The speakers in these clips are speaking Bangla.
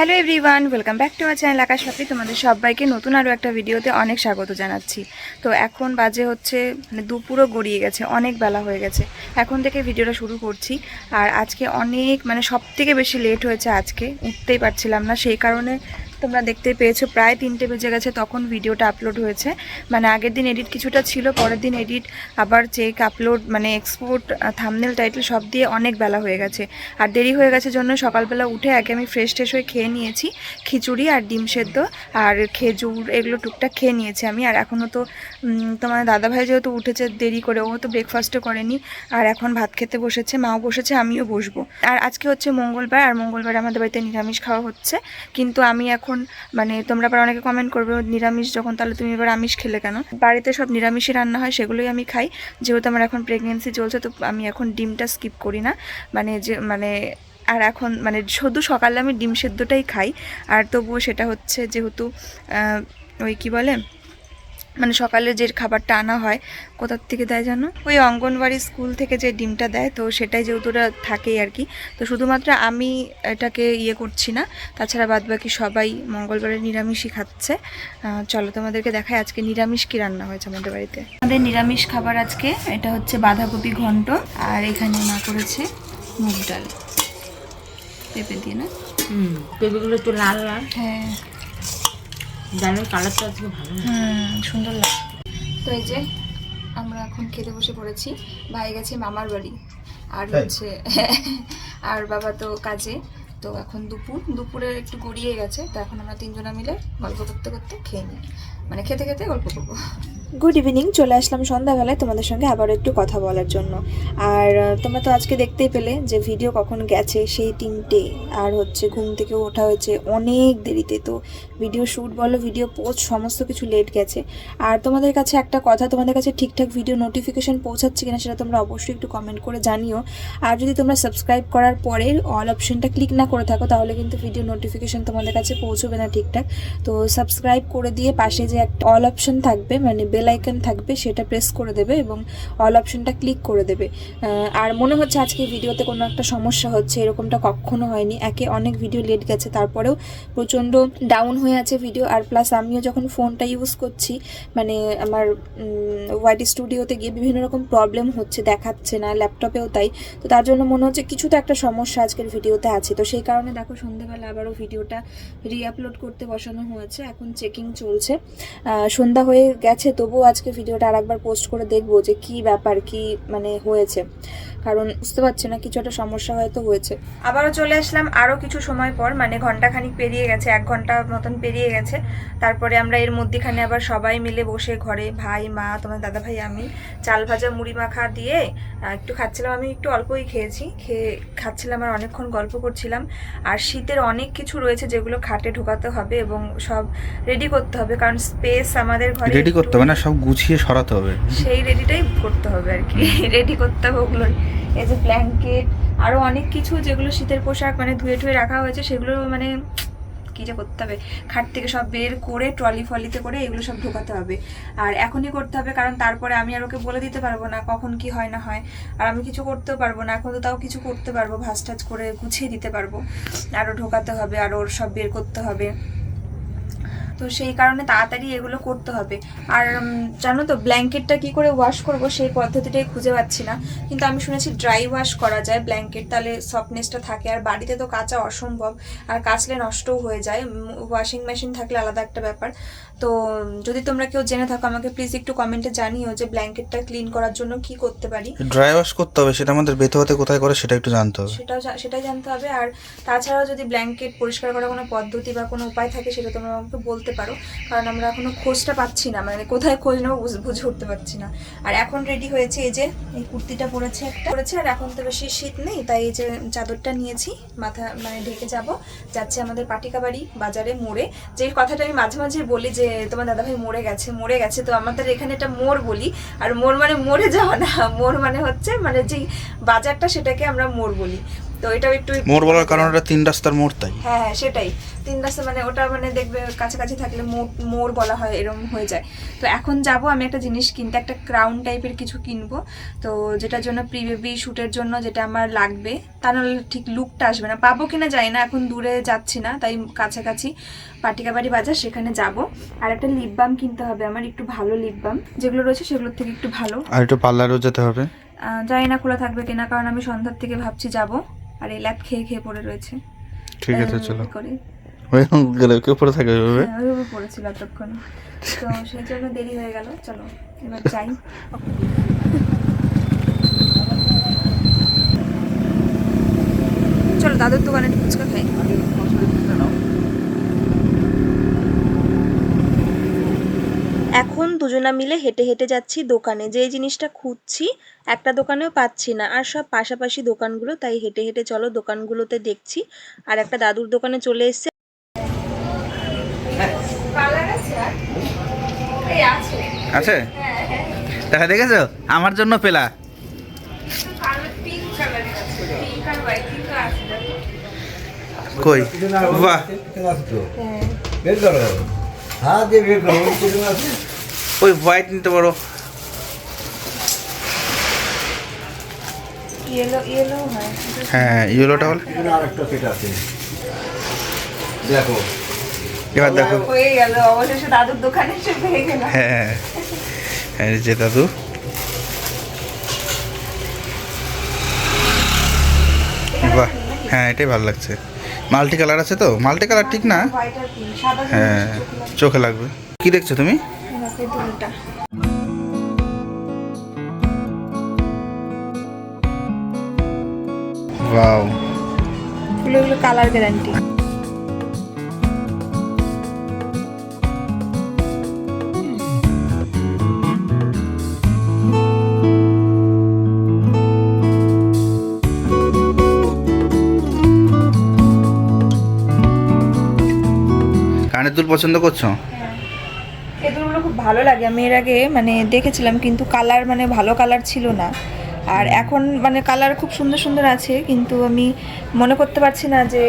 Hello everyone welcome back to our channel Akash সাথে তোমাদের সবাইকে নতুন আরও একটা ভিডিওতে অনেক স্বাগত জানাচ্ছি। তো এখন বাজে হচ্ছে মানে দুপুরও গড়িয়ে গেছে, অনেক বেলা হয়ে গেছে। এখন থেকে ভিডিওটা শুরু করছি। আর আজকে অনেক মানে সব থেকে বেশি লেট হয়েছে আজকে, উঠতেই পারছিলাম না। সেই কারণে তোমরা দেখতে পেয়েছ, প্রায় তিনটে বেজে গেছে তখন ভিডিওটা আপলোড হয়েছে। মানে আগের দিন এডিট কিছুটা ছিল, পরের দিন এডিট আবার চেক আপলোড মানে এক্সপোর্ট থামনেল টাইটেল সব দিয়ে অনেক বেলা হয়ে গেছে। আর দেরি হয়ে গেছে জন্য সকালবেলা উঠে আগে আমি ফ্রেশ ট্রেশ হয়ে খেয়ে নিয়েছি, খিচুড়ি আর ডিম সেদ্ধ আর খেজুর, এগুলো টুকটাক খেয়ে নিয়েছি আমি। আর এখনও তো তোমার দাদাভাই যেহেতু উঠেছে দেরি করে, ও তো ব্রেকফাস্টও করেনি, আর এখন ভাত খেতে বসেছে, মাও বসেছে, আমিও বসবো। আর আজকে হচ্ছে মঙ্গলবার, আর মঙ্গলবার আমাদের বাড়িতে নিরামিষ খাওয়া হচ্ছে। কিন্তু আমি এখন মানে তোমরা আবার অনেকে কমেন্ট করবে নিরামিষ যখন, তাহলে তুমি এবার আমিষ খেলে কেন? বাড়িতে সব নিরামিষই রান্না হয়, সেগুলোই আমি খাই। যেহেতু আমার এখন প্রেগনেন্সি চলছে, তো আমি এখন ডিমটা স্কিপ করি না। মানে যে মানে আর এখন মানে শুধু সকালে আমি ডিম সেদ্ধটাই খাই। আর তবুও সেটা হচ্ছে যেহেতু ওই কি বলে? মানে সকালে যে খাবারটা আনা হয় কোথার থেকে দেয় জানো? ওই অঙ্গনবাড়ি স্কুল থেকে যে ডিমটা দেয় তো সেটাই যেহেতু ওটা থাকেই আর কি। তো শুধুমাত্র আমি এটাকে ইয়ে করছি না তাছাড়া বাদ বাকি সবাই মঙ্গলবারে নিরামিষই খাচ্ছে। চলো তোমাদেরকে দেখায় আজকে নিরামিষ কি রান্না হয়েছে আমাদের বাড়িতে। আমাদের নিরামিষ খাবার আজকে এটা হচ্ছে বাঁধাকপি ঘন্ট আর এখানে মা করেছে মুগ ডাল। পেঁপে দিয়ে না? হুম পেঁপেগুলো একটু লাল লাল। হ্যাঁ। ডালের কালারটা আজকে ভালো সুন্দর লাগে। তো এই যে আমরা এখন খেতে বসে পড়েছি ভাই গেছে মামার বাড়ি আর হচ্ছে আর বাবা তো কাজে তো এখন দুপুর দুপুরে একটু গড়িয়ে গেছে তো এখন আমরা তিনজনা মিলে গল্প করতে করতে খেয়ে নিই। মানে খেতে খেতে গল্প করব। গুড ইভিনিং চলে আসলাম সন্ধ্যাবেলায় তোমাদের সঙ্গে আবার একটু কথা বলার জন্য। আর তোমরা তো আজকে দেখতেই পেলে যে ভিডিও কখন গেছে সেই তিনটে, আর হচ্ছে ঘুম থেকে ওঠা হয়েছে অনেক দেরিতে। তো ভিডিও শ্যুট বলো ভিডিও পোস্ট সমস্ত কিছু লেট গেছে। আর তোমাদের কাছে একটা কথা, তোমাদের কাছে ঠিকঠাক ভিডিও নোটিফিকেশন পৌঁছাচ্ছে কিনা সেটা তোমরা অবশ্যই একটু কমেন্ট করে জানিও। আর যদি তোমরা সাবস্ক্রাইব করার পরে অল অপশনটা ক্লিক না করে থাকো, তাহলে কিন্তু ভিডিও নোটিফিকেশান তোমাদের কাছে পৌঁছবে না ঠিকঠাক। তো সাবস্ক্রাইব করে দিয়ে পাশে যে একটা অল অপশন থাকবে মানে বেল আইকন থাকবে, সেটা প্রেস করে দেবে এবং অল অপশনটা ক্লিক করে দেবে। আর মনে হচ্ছে আজকে ভিডিওতে কোনো একটা সমস্যা হচ্ছে, এরকমটা কখনো হয়নি। একে অনেক ভিডিও লেট গেছে, তারপরেও প্রচণ্ড ডাউন হয়ে আছে ভিডিও আর প্লাস আমিও যখন ফোনটা ইউজ করছি মানে আমার ওয়াইটি স্টুডিওতে গিয়ে বিভিন্ন রকম প্রবলেম হচ্ছে, দেখাচ্ছে না ল্যাপটপেও তাই। তো তার জন্য মনে হচ্ছে কিছু তো একটা সমস্যা আজকের ভিডিওতে আছে। তো সেই কারণে দেখো সন্ধ্যেবেলা আবারও ভিডিওটা রিআপলোড করতে বসানো হয়েছে, এখন চেকিং চলছে। সন্ধ্যা হয়ে গেছে, তবুও আজকে ভিডিওটা আর একবার পোস্ট করে দেখব যে কি ব্যাপার, কি মানে হয়েছে। কারণ বুঝতে পারছে না কিছু একটা সমস্যা হয়তো হয়েছে। আবারও চলে আসলাম আরও কিছু সময় পর মানে ঘন্টাখানিক পেরিয়ে গেছে এক ঘণ্টা মতন পেরিয়ে গেছে। তারপরে আমরা এর মধ্যেখানে আবার সবাই মিলে বসে ঘরে ভাই মা তোমার দাদা ভাই আমি চাল ভাজা মুড়ি মাখা দিয়ে একটু খাচ্ছিলাম। আমি একটু অল্পই খেয়েছি খেয়ে খাচ্ছিলাম আর অনেকক্ষণ গল্প করছিলাম। আর শীতের অনেক কিছু রয়েছে যেগুলো খাটে ঢোকাতে হবে এবং সব রেডি করতে হবে কারণ স্পেস আমাদের ঘরে রেডি করতে হবে না সব গুছিয়ে সরাতে হবে। সেই রেডিটাই করতে হবে আর কি। রেডি করতে হবে ওগুলো এই যে ব্ল্যাঙ্কেট আরও অনেক কিছু যেগুলো শীতের পোশাক মানে ধুয়ে ধুয়ে রাখা হয়েছে, সেগুলো মানে কী যে করতে হবে? খাট থেকে সব বের করে ট্রলি ফলিতে করে এগুলো সব ঢোকাতে হবে। আর এখনই করতে হবে, কারণ তারপরে আমি আর ওকে বলে দিতে পারব না কখন কি হয় না হয়। আর আমি কিছু করতেও পারব না, এখন তো তাও কিছু করতে পারব, ভাজ টাজ করে গুছিয়ে দিতে পারব। আরও ঢোকাতে হবে, আর ওর সব বের করতে হবে। তো সেই কারণে তাড়াতাড়ি এগুলো করতে হবে। আর জানো তো, ব্ল্যাঙ্কেটটা কি করে ওয়াশ করব সেই পদ্ধতিটাই খুঁজে পাচ্ছি না। কিন্তু আমি শুনেছি ড্রাই ওয়াশ করা যায় ব্ল্যাঙ্কেট তাহলে সফটনেসটা থাকে। আর বাড়িতে তো কাঁচা অসম্ভব, আর কাচলে নষ্টও হয়ে যায়। ওয়াশিং মেশিন থাকলে আলাদা একটা ব্যাপার। তো যদি তোমরা কেউ জেনে থাকো আমাকে প্লিজ একটু কমেন্টে জানিও যে ব্ল্যাঙ্কেটটা ক্লিন করার জন্য কি করতে পারি। ড্রাই ওয়াশ করতে হবে সেটা আমাদের বেতে হতে কোথায় করে সেটা একটু জানতে হবে। সেটাও সেটাই জানতে হবে। আর তাছাড়াও যদি ব্ল্যাঙ্কেট পরিষ্কার করার কোনো পদ্ধতি বা কোনো উপায় থাকে সেটা তোমরা আমাকে বলতে পারো। কারণ আমরা এখনও খোঁজটা পাচ্ছি না মানে কোথায় খোঁজ নেব বুঝ- বুঝে উঠতে পারছি না। আর এখন রেডি হয়েছে এই যে এই কুর্তিটা পরেছে একটা। পরেছে আর এখন তো বেশি শীত নেই তাই এই যে চাদরটা নিয়েছি মাথা মানে ঢেকে যাব। যাচ্ছে আমাদের পাটিকা বাড়ি বাজারে মোড়ে। যে কথাটা আমি মাঝে মাঝে বলি যে তোমার দাদাভাই মরে গেছে মরে গেছে, তো আমাদের এখানে এটা মোর বলি, আর মোর মানে মরে যাওয়া না, মোর মানে হচ্ছে মানে যেই বাজারটা সেটাকে আমরা মোর বলি। তো এটাও একটু মোড় বলার কারণ এটা তিন রাস্তার মোড় তাই? হ্যাঁ হ্যাঁ সেটাই। তিন রাস্তা মানে ওটা মানে দেখবে কাছাকাছি থাকলে মোড় মোড় বলা হয় এরকম হয়ে যায়। তো এখন যাব আমি একটা জিনিস কিনতে একটা ক্রাউন টাইপের কিছু কিনবো। তো যেটার জন্য প্রি বেবি শ্যুটের জন্য যেটা আমার লাগবে তা নাহলে ঠিক লুকটা আসবে না। পাবো কিনা যাই না এখন দূরে যাচ্ছি না তাই কাছাকাছি পাটিকাবাড়ি বাজার সেখানে যাব। আর একটা লিপ বাম কিনতে হবে আমার একটু ভালো লিপ বাম যেগুলো রয়েছে সেগুলোর থেকে একটু ভালো। আর একটু পার্লারও যেতে হবে। জানি না খোলা থাকবে কিনা কারণ আমি সন্ধ্যার থেকে ভাবছি যাব। আর এই ল্যাপ খেয়ে খেয়ে পড়ে রয়েছে। ঠিক আছে চলো। করে। ওই গেলে কেউ পড়ে থাকে ওইভাবে? হ্যাঁ, ওইভাবে পড়েছিল এতক্ষণ। তো সেই জন্য দেরি হয়ে গেল চলো এবার যাই। চলো দাদুর দোকানে ফুচকা খাই এখন দুজনা মিলে হেঁটে হেঁটে যাচ্ছি দোকানে। যে জিনিসটা খুঁজছি একটা দোকানেও পাচ্ছি না। আর সব পাশাপাশি দোকানগুলো তাই হেঁটে হেঁটে চলো দোকানগুলোতে দেখছি। আর একটা দাদুর দোকানে চলে এসছে। কালার আছে আছে। আছে? দেখা দেখেছ? আমার জন্য পেলা। কই? বাহ। হ্যাঁ। বের করো। হাত দিয়ে বের করো। ওই হোয়াইট নিতে পারো। হয়। ইয়েলোটা হল দেখো। এবার দেখো। অবশেষে দাদুর দোকানে এসে পেয়ে গেলাম। হ্যাঁ। হ্যাঁ যে দাদু। বাহ হ্যাঁ এটাই ভালো লাগছে। মাল্টি কালার আছে তো? মাল্টি কালার ঠিক না? হোয়াইট আর পিঙ্ক সাদা হ্যাঁ চোখে লাগবে। কি দেখছ তুমি? দুলটা ওয়াও ফুলগুলো কালার গ্যারান্টি কানের দুল পছন্দ করছ? ভালো লাগে। আমি এর আগে মানে দেখেছিলাম কিন্তু কালার মানে ভালো কালার ছিল না। আর এখন মানে কালার খুব সুন্দর সুন্দর আছে কিন্তু আমি মনে করতে পারছি না যে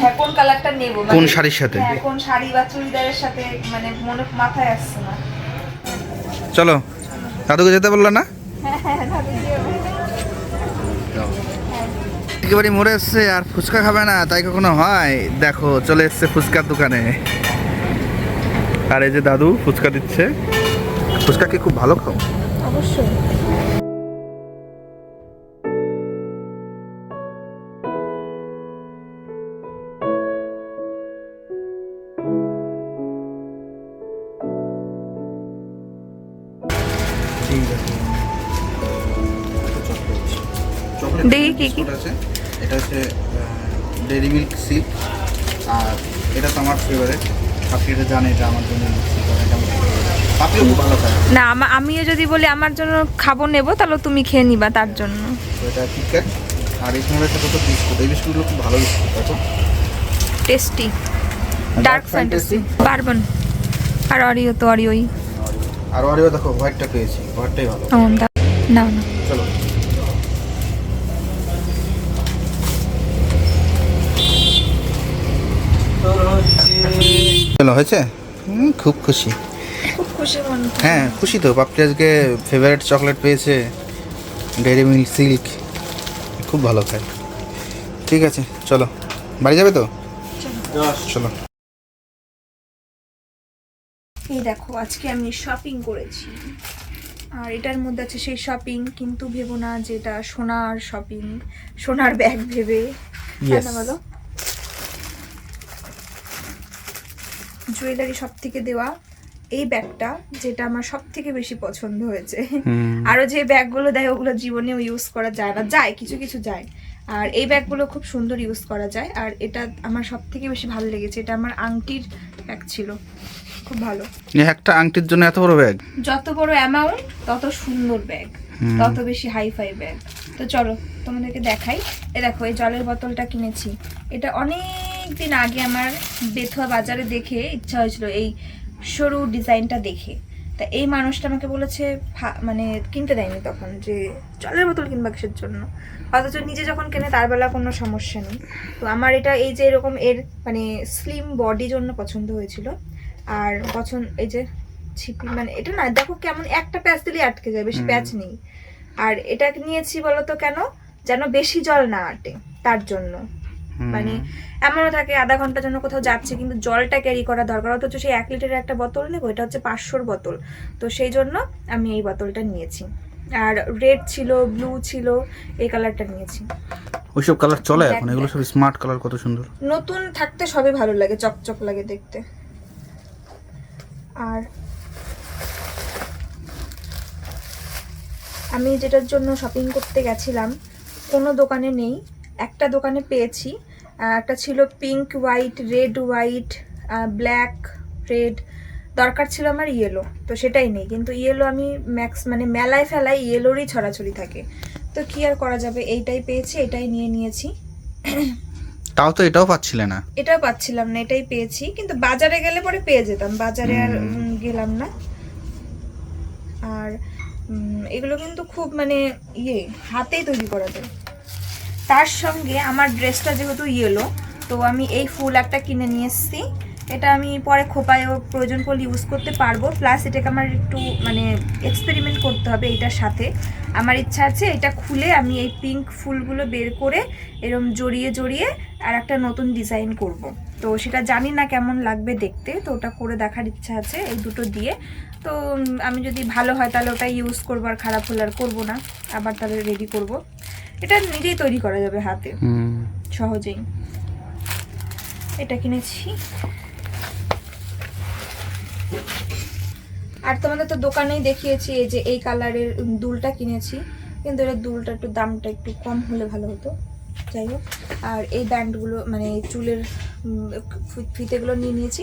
হ্যাঁ কোন কালারটা নেব? কোন শাড়ির সাথে? হ্যাঁ কোন শাড়ি বা চুড়িদারের সাথে মানে মনে মাথায় আসছে না। চলো দাদুকে যেতে বলল না? একেবারে মরে এসছে আর ফুচকা খাবে না তাই কখনো হয়? দেখো চলে এসছে ফুচকার দোকানে। আর এই যে দাদু ফুচকা দিচ্ছে। ফুচকা কি খুব ভালো খাও? অবশ্যই। না আমিও যদি বলি আমার জন্য খাব নেব তাহলে তুমি খেয়ে নিবা তার জন্য। আর এখানে একটা তো বিস্কুট এই বিস্কুটগুলো খুব ভালো বিস্কুট দেখো টেস্টি। ডার্ক ফ্যান্টাসি আর অরিও তো অরিওই আর আরেও দেখো হোয়াইটটা পেয়েছি হোয়াইটটাই ভালো। নাও না চলো। হয়েছে? খুব খুশি। খুশি মন হ্যাঁ। খুশি তো। পাপড়ি আজকে ফেভারিট চকলেট পেয়েছে ডেরি মিল্ক সিল্ক খুব ভালো খায়। ঠিক আছে চলো। বাড়ি যাবে তো? চলো। এই দেখো আজকে আমি শপিং করেছি। আর এটার মধ্যে আছে সেই শপিং কিন্তু ভেবো না যে এটা সোনার শপিং সোনার ব্যাগ ভেবে। বলো? জুয়েলারি সব থেকে দেওয়া। এই ব্যাগটা যেটা আমার সব থেকে বেশি পছন্দ হয়েছে। আরও যে ব্যাগগুলো দেয় ওগুলো জীবনেও ইউজ করা যায় না। যায় কিছু কিছু যায়। আর এই ব্যাগগুলো খুব সুন্দর ইউজ করা যায়। আর এটা আমার সব থেকে বেশি ভালো লেগেছে। এটা আমার আংটির ব্যাগ ছিল। খুব ভালো। একটা আংটির জন্য এত বড় ব্যাগ যত বড় অ্যামাউন্ট তত সুন্দর ব্যাগ তত বেশি হাই ফাই ব্যাগ তো চলো তোমাদেরকে দেখাই। এ দেখো এই জলের বোতলটা কিনেছি। এটা অনেক দিন আগে আমার বেথুয়া বাজারে দেখে ইচ্ছা হয়েছিল এই সরু ডিজাইনটা দেখে। তা এই মানুষটা আমাকে বলেছে মানে কিনতে দেয়নি তখন যে জলের বোতল কিনবা কিসের জন্য? অথচ নিজে যখন কেনে তার বেলা কোনো সমস্যা নেই। তো আমার এটা এই যে এরকম এর মানে স্লিম বডি জন্য পছন্দ হয়েছিল। আর পছন্দ এই যে ছিপি মানে এটা না দেখো কেমন একটা প্যাচ দিলেই আটকে যায় বেশি। প্যাচ নেই। আর এটা নিয়েছি বলতো কেন? যেন বেশি জল না আটে তার জন্য। মানে এমনও থাকে আধা ঘণ্টার জন্য কোথাও যাচ্ছে কিন্তু জলটা ক্যারি করা দরকার অথচ সেই এক লিটারের একটা বোতল নেব এটা হচ্ছে পাঁচশোর বোতল। তো সেই জন্য আমি এই বোতলটা নিয়েছি। আর রেড ছিল ব্লু ছিল এই কালারটা নিয়েছি। ওইসব কালার চলে এখন? এগুলো সব স্মার্ট কালার কত সুন্দর। নতুন থাকতে সবই ভালো লাগে চকচক লাগে দেখতে। আর আমি যেটার জন্য শপিং করতে গেছিলাম কোনো দোকানে নেই একটা দোকানে পেয়েছি একটা ছিল pink white red white black red দরকার ছিল আমার ইয়েলো তো সেটাই নেই কিন্তু ইয়েলো আমি ম্যাক্স মানে মেলায় ফেলায় ইয়েলোরই ছড়াছড়ি থাকে তো কি আর করা যাবে এইটাই পেয়েছি এটাই নিয়ে নিয়েছি। তাও তো এটাও পাচ্ছিলে না। এটাও পাচ্ছিলাম না এটাই পেয়েছি কিন্তু বাজারে গেলে পরে পেয়ে যেতাম বাজারে আর গেলাম না। আর এগুলো কিন্তু খুব মানে ইয়ে হাতেই তৈরি করা যায়। তার সঙ্গে আমার ড্রেসটা যেহেতু ইয়েলো তো আমি এই ফুল একটা কিনে নিয়ে এসেছি। এটা আমি পরে খোপায়ও প্রয়োজন পড়লে ইউজ করতে পারব। প্লাস এটাকে আমার একটু মানে এক্সপেরিমেন্ট করতে হবে এটার সাথে। আমার ইচ্ছা আছে এটা খুলে আমি এই পিঙ্ক ফুলগুলো বের করে এরম জড়িয়ে জড়িয়ে আর একটা নতুন ডিজাইন করব। তো সেটা জানি না কেমন লাগবে দেখতে, তো ওটা করে দেখার ইচ্ছা আছে এই দুটো দিয়ে। তো আমি যদি ভালো হয় তাহলে ওটা ইউজ করব আর খারাপ হলে আর করব না। আবার তাহলে রেডি করব। এটা নিজেই তৈরি করা যাবে হাতে। সহজেই। এটা কিনেছি। আর তোমাদের তো দোকানেই দেখিয়েছি এই যে এই কালারের দুলটা কিনেছি। কিন্তু এর দুলটা একটু দামটা একটু কম হলে ভালো হতো। যাই হোক। আর এই ব্যান্ডগুলো মানে চুলের ফিতেগুলো নিয়ে নিয়েছি।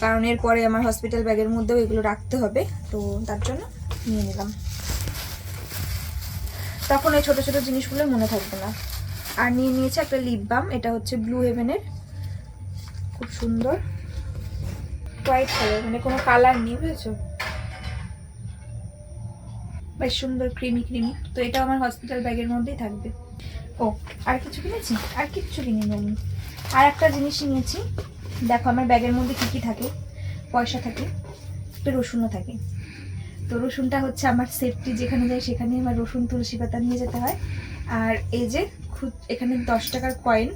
কারণ এরপরে আমার হসপিটাল ব্যাগের মধ্যেও এগুলো রাখতে হবে। তো তার জন্য নিয়ে নিলাম। তখন এই ছোটো ছোটো জিনিসগুলো মনে থাকবে না। আর নিয়ে নিয়েছে একটা লিপ বাম এটা হচ্ছে ব্লু হেভেনের খুব সুন্দর। হোয়াইট কালার মানে কোনো কালার নেই, বুঝেছ? বেশ সুন্দর ক্রিমি ক্রিমি তো এটা আমার হসপিটাল ব্যাগের মধ্যেই থাকবে। ও, আর কিছু কিনেছি? আর কিচ্ছু কিনিনি আমি। আর একটা জিনিস নিয়েছি। দেখো, আমার ব্যাগের মধ্যে কী কী থাকে? পয়সা থাকে, একটু রসুনও থাকে। তো রসুনটা হচ্ছে আমার সেফটি যেখানে যায় সেখানে আমার রসুন, তুলসী পাতা নিয়ে যেতে হয়। আর এই যে খুদ, এখানে দশ টাকার কয়েন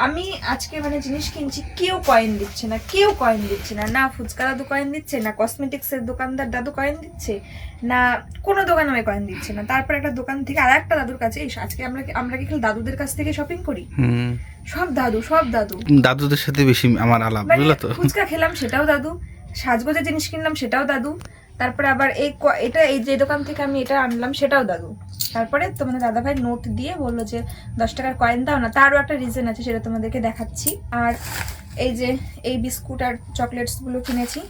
আমি আজকে মানে জিনিস কিনছি কেউ কয়েন দিচ্ছে না কেউ কয়েন দিচ্ছে না না ফুচকা দাদু কয়েন দিচ্ছে না কসমেটিক্সের দোকানদার দাদু কয়েন দিচ্ছে না কোনো দোকান আমায় কয়েন দিচ্ছে না। তারপর একটা দোকান থেকে আর একটা দাদুর কাছে আজকে আমরা কি- আমরা কি খালি দাদুদের কাছ থেকে শপিং করি? হুম। সব দাদু সব দাদু। দাদুদের সাথে বেশি আমার আলাপ মানে বুঝলো তো? ফুচকা খেলাম সেটাও দাদু। সাজগোজের জিনিস কিনলাম সেটাও দাদু। তারপরে আবার এই এটা এই যে দোকান থেকে আমি এটা আনলাম সেটাও দাদু। তারপরে তোমাদের দাদা ভাই নোট দিয়ে বলল যে, দশ টাকার কয়েন দাও না। তারও একটা রিজন আছে, সেটা তোমাদেরকে দেখাচ্ছি। আর এই যে, এই বিস্কুট আর চকলেটসগুলো কিনেছি।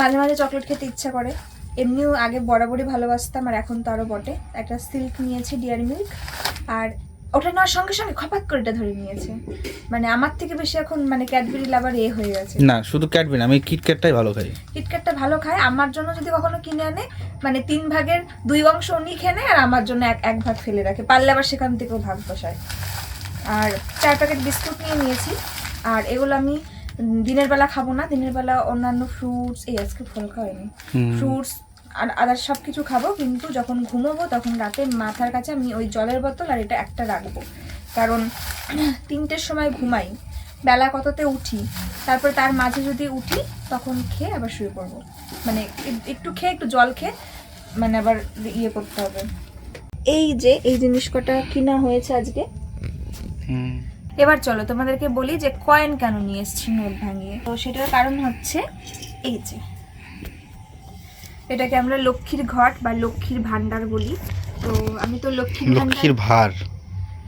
মাঝে মাঝে চকলেট খেতে ইচ্ছা করে। এমনিও আগে বরাবরই ভালোবাসতাম, আর এখন তো আরও বটে। একটা সিল্ক নিয়েছি ডিয়ারি মিল্ক আর ওটা নেওয়ার সঙ্গে সঙ্গে খপাত করে এটা ধরে নিয়েছে। মানে আমার থেকে বেশি এখন মানে ক্যাডবেরি লাভার এ হয়ে গেছে। না শুধু ক্যাটবিন আমি কিটক্যাটটাই ভালো খাই। কিটক্যাটটা ভালো খায় আমার জন্য যদি কখনো কিনে আনে মানে তিন ভাগের দুই অংশ উনি খেয়ে নেয় আর আমার জন্য এক এক ভাগ ফেলে রাখে। পারলে আবার সেখান থেকেও ভাগ বসায়। আর চার প্যাকেট বিস্কুট নিয়ে নিয়েছি। আর এগুলো আমি দিনের বেলা খাব না দিনের বেলা অন্যান্য ফ্রুটস এই আজকে ফল খাওয়াইনি ফ্রুটস আর আদার সব কিছু খাব কিন্তু যখন ঘুমোবো তখন রাতে মাথার কাছে আমি ওই জলের বোতল আর এটা একটা রাখব। কারণ তিনটের সময় ঘুমাই বেলা কততে উঠি তারপর তার মাঝে যদি উঠি তখন খেয়ে আবার শুয়ে পড়ব। মানে একটু খেয়ে একটু জল খেয়ে মানে আবার ইয়ে করতে হবে। এই যে এই জিনিস কটা কিনা হয়েছে আজকে? এবার চলো তোমাদেরকে বলি যে কয়েন কেন নিয়ে এসেছি নোট ভাঙিয়ে। তো সেটার কারণ হচ্ছে এই যে। এটাকে আমরা লক্ষ্মীর ঘট বা লক্ষ্মীর ভান্ডার বলি। তো আমি তো লক্ষ্মীর লক্ষ্মীর ভার।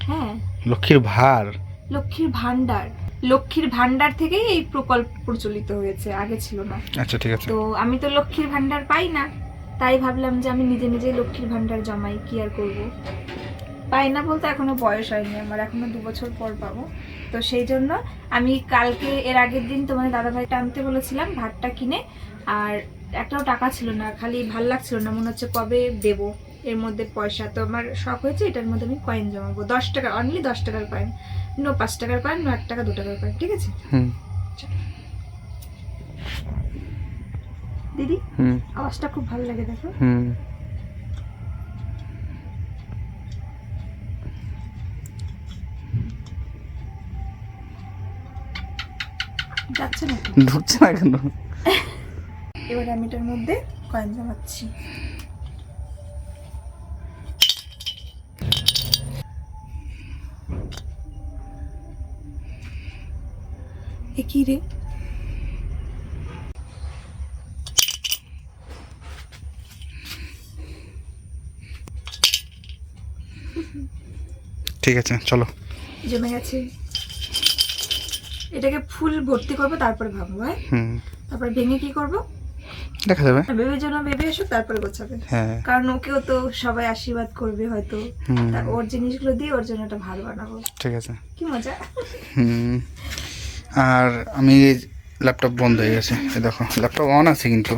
হ্যাঁ। লক্ষ্মীর ভার। লক্ষ্মীর ভান্ডার লক্ষ্মীর ভান্ডার থেকেই এই প্রকল্প প্রচলিত হয়েছে আগে ছিল না। আচ্ছা ঠিক আছে। তো আমি তো লক্ষ্মীর ভান্ডার পাই না তাই ভাবলাম যে আমি নিজে নিজেই লক্ষ্মীর ভান্ডার জমাই কি আর করব? পাই না বলতে এখনও বয়স হয়নি আমার এখনও দু বছর পর পাবো। তো সেই জন্য আমি কালকে এর আগের দিন তোমার দাদাভাইটা আনতে বলেছিলাম ভাতটা কিনে আর একটাও টাকা ছিল না খালি ভালো লাগছিল না মনে হচ্ছে কবে দেব। এর মধ্যে পয়সা তো আমার শখ হয়েছে এটার মধ্যে আমি কয়েন জমাবো। দশ টাকা অনলি দশ টাকার কয়েন নো পাঁচ টাকার কয়েন নো এক টাকা দু টাকার কয়েন ঠিক আছে? হুম। দিদি হুম। আওয়াজটা খুব ভালো লাগে দেখো। হুম। যাচ্ছে না না কেন? এবার আমি এটার মধ্যে কয়েন জমাচ্ছি। এ কি রে? ঠিক আছে চলো। জমে গেছে। এটাকে ফুল ভর্তি করব তারপরে ভাববো হ্যাঁ? তারপর ভেঙে কি করব? দেখা যাবে। বেবির জন্য বেবি এসুক তারপরে গোছাবে। হ্যাঁ। কারণ ওকেও তো সবাই আশীর্বাদ করবে হয়তো। ওর জিনিসগুলো দিয়ে ওর জন্য একটা ভালো বানাবো। ঠিক আছে। কি মজা। আর আমি ল্যাপটপ বন্ধ হয়ে গেছে। এই দেখো ল্যাপটপ অন আছে কিন্তু।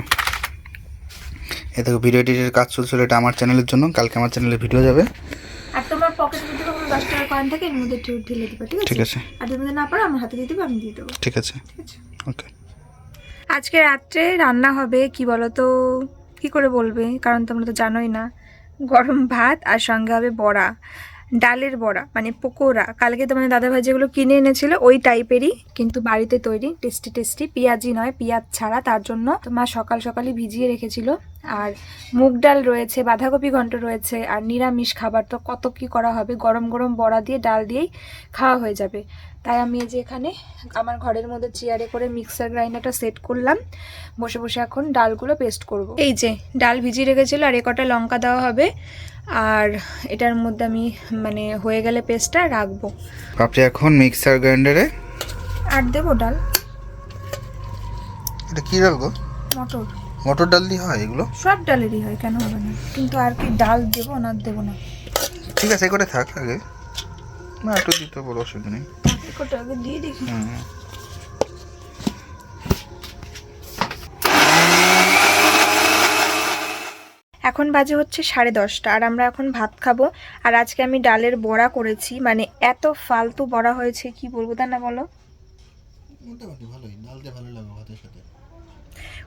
এ দেখো ভিডিও এডিটের কাজ চলছিল এটা আমার চ্যানেলের জন্য। কালকে আমার চ্যানেলে ভিডিও যাবে। আর তোমার পকেটে যদি কোনো দশ টাকার কয়েন থাকে এর মধ্যে ঢেলে দিবে ঠিক ঠিক আছে। আছে আর যদি না পারো আমার হাতে দিয়ে দিবে আমি দিয়ে দেবো। ঠিক আছে। ঠিক আছে? ওকে আজকে রাত্রে রান্না হবে, কি বলো তো কি করে বলবে? কারণ তোমরা তো জানোই না। গরম ভাত আর সঙ্গে হবে বড়া, ডালের বড়া মানে পকোড়া। কালকে তো মানে দাদাভাই যেগুলো কিনে এনেছিল, ওই টাইপেরই কিন্তু বাড়িতে তৈরি। Tasty tasty. পেঁয়াজি নয়, পেঁয়াজ ছাড়া। তার জন্য মা সকাল সকালই ভিজিয়ে রেখেছিল। আর মুগ ডাল রয়েছে, বাঁধাকপি ঘন্ট রয়েছে, আর নিরামিষ খাবার তো কত কি করা হবে? গরম গরম বড়া দিয়ে, ডাল দিয়েই খাওয়া হয়ে যাবে। তাই আমি এই যে এখানে আমার ঘরের মধ্যে চেয়ারে করে মিক্সার গ্রাইন্ডারটা সেট করলাম। বসে বসে এখন ডালগুলো পেস্ট করব। এই যে ডাল ভিজিয়ে রেখেছিল আর এ কটা লঙ্কা দেওয়া হবে। আর এটার মধ্যে আমি মানে হয়ে গেলে পেস্টটা রাখব। আপনি এখন মিক্সার গ্রাইন্ডারে আর দেবো ডাল। এটা কী ডাল গো? মটর। মটর ডাল দিয়ে হয় এগুলো? সব ডালেরই হয় কেন হবে না? কিন্তু আর কি ডাল দেবো না দেবো না। ঠিক আছে করে থাক আগে। না একটু দিতে বড় অসুবিধা নেই। আগে দিয়ে দেখি। এখন বাজে হচ্ছে সাড়ে দশটা আর আমরা এখন ভাত খাব। আর আজকে আমি ডালের বড়া করেছি মানে এত ফালতু বড়া হয়েছে কি বলব তা না বলো? মোটামুটি ভালোই ডালটা ভালো লাগে ভাতের সাথে।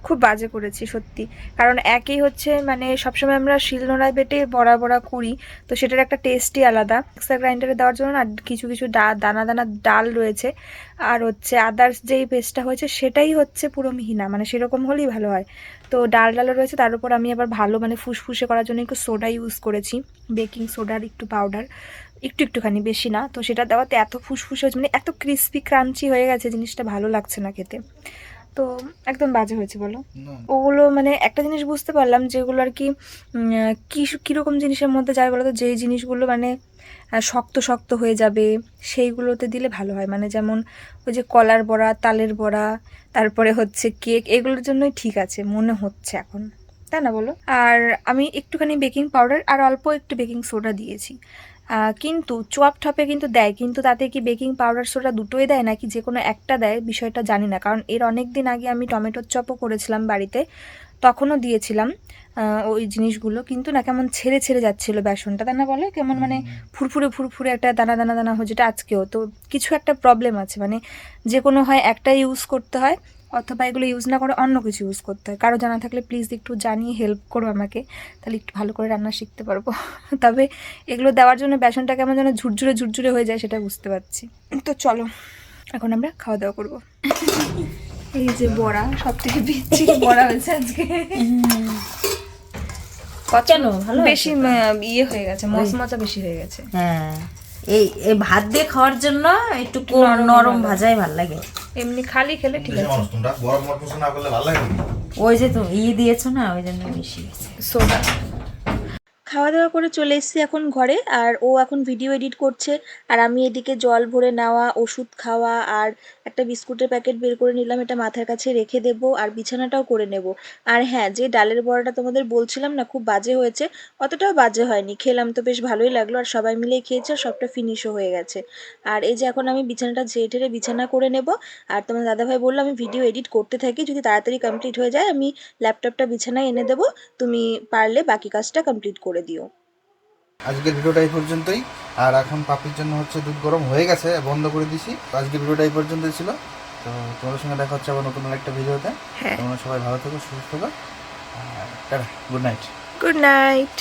খুব বাজে করেছি, সত্যি। কারণ একই হচ্ছে মানে সবসময় আমরা শিলনোড়ায় বেটে বড়া বড়া করি, তো সেটার একটা টেস্টই আলাদা। মিক্সার গ্রাইন্ডারে দেওয়ার জন্য না কিছু কিছু ডা- দানা দানা ডাল রয়েছে। আর হচ্ছে আদার্স যেই পেস্টটা হয়েছে, সেটাই হচ্ছে পুরো মিহিনা মানে সেরকম হলেই ভালো হয়। তো ডাল ডালও রয়েছে, তার উপর আমি আবার ভালো মানে ফুসফুসে করার জন্য একটু সোডা ইউজ করেছি। বেকিং সোডার একটু পাউডার একটু, একটুখানি, বেশি না। তো সেটা দেওয়াতে এত ফুসফুসে হয়েছে মানে এত ক্রিস্পি ক্রাঞ্চি হয়ে গেছে, জিনিসটা ভালো লাগছে না খেতে। তো একদম বাজে হয়েছে বলো। ওগুলো মানে একটা জিনিস বুঝতে পারলাম যেগুলো আর কি কীরকম জিনিসের মধ্যে যায় বলো তো? যেই জিনিসগুলো মানে শক্ত শক্ত হয়ে যাবে সেইগুলোতে দিলে ভালো হয়। মানে যেমন ওই যে কলার বড়া তালের বড়া তারপরে হচ্ছে কেক এগুলোর জন্যই ঠিক আছে মনে হচ্ছে এখন। তাই না বলো? আর আমি একটুখানি বেকিং পাউডার আর অল্প একটু বেকিং সোডা দিয়েছি। কিন্তু চপ টপে কিন্তু দেয় কিন্তু তাতে কি বেকিং পাউডার সোডা দুটোই দেয় নাকি যে কোনো একটা দেয় বিষয়টা জানি না। কারণ এর অনেক দিন আগে আমি টমেটোর চপও করেছিলাম বাড়িতে তখনও দিয়েছিলাম ওই জিনিসগুলো কিন্তু না কেমন ছেড়ে ছেড়ে যাচ্ছিল বেসনটা। তাই না বলে কেমন মানে ফুরফুরে ফুরফুরে একটা দানা দানা দানা হচ্ছে যেটা আজকেও। তো কিছু একটা প্রবলেম আছে মানে যে কোনো হয় একটা ইউজ করতে হয় অথবা এগুলো ইউজ না করে অন্য কিছু ইউজ করতে হয়। কারও জানা থাকলে প্লিজ একটু জানিয়ে হেল্প করো আমাকে তাহলে একটু ভালো করে রান্না শিখতে পারব। তবে এগুলো দেওয়ার জন্য বেসনটা কেমন যেন ঝুরঝুরে ঝুরঝুরে হয়ে যায় সেটা বুঝতে পারছি। তো চলো এখন আমরা খাওয়া দাওয়া করব। এই যে বড়া সব থেকে বিচ্ছিরি বড়া হয়েছে আজকে। কত কেন? বেশি ইয়ে হয়ে গেছে মচমচা বেশি হয়ে গেছে। হ্যাঁ। এই এই ভাত দিয়ে খাওয়ার জন্য একটু নরম নরম ভাজাই ভালো লাগে। এমনি খালি খেলে ঠিক আছে। তোমরা গরম মশলা না করলে ভালো লাগে ওই যে তুমি ই দিয়েছ না ওই জন্য মিশিয়েছি হয়েছে। সোডা। খাওয়া দাওয়া করে চলে এসেছি এখন ঘরে, আর ও এখন ভিডিও এডিট করছে। আর আমি এদিকে জল ভরে নেওয়া, ওষুধ খাওয়া, আর একটা বিস্কুটের প্যাকেট বের করে নিলাম, এটা মাথার কাছে রেখে দেবো, আর বিছানাটাও করে নেব। আর হ্যাঁ যে ডালের বড়াটা তোমাদের বলছিলাম না, খুব বাজে হয়েছে, অতটাও বাজে হয়নি। খেলাম তো বেশ ভালোই লাগল, আর সবাই মিলেই খেয়েছে সবটা ফিনিশও হয়ে গেছে। আর এই যে এখন আমি বিছানাটা ঝেড়ে ঠেড়ে বিছানা করে নেব, আর তোমার দাদাভাই বলল, আমি ভিডিও এডিট করতে থাকি, যদি তাড়াতাড়ি কমপ্লিট হয়ে যায়, আমি ল্যাপটপটা বিছানায় এনে দেবো, তুমি পারলে বাকি কাজটা কমপ্লিট করে দিও। আজকের ভিডিওটা এই পর্যন্তই। আর এখন পাপির জন্য হচ্ছে দুধ গরম হয়ে গেছে বন্ধ করে দিছি। আজকে আজকের ভিডিওটা এই পর্যন্তই ছিল। তো তোমাদের সঙ্গে দেখা হচ্ছে আবার নতুন একটা ভিডিওতে। তোমরা সবাই ভালো থেকো সুস্থ থেকো। আর গুড নাইট। Good night.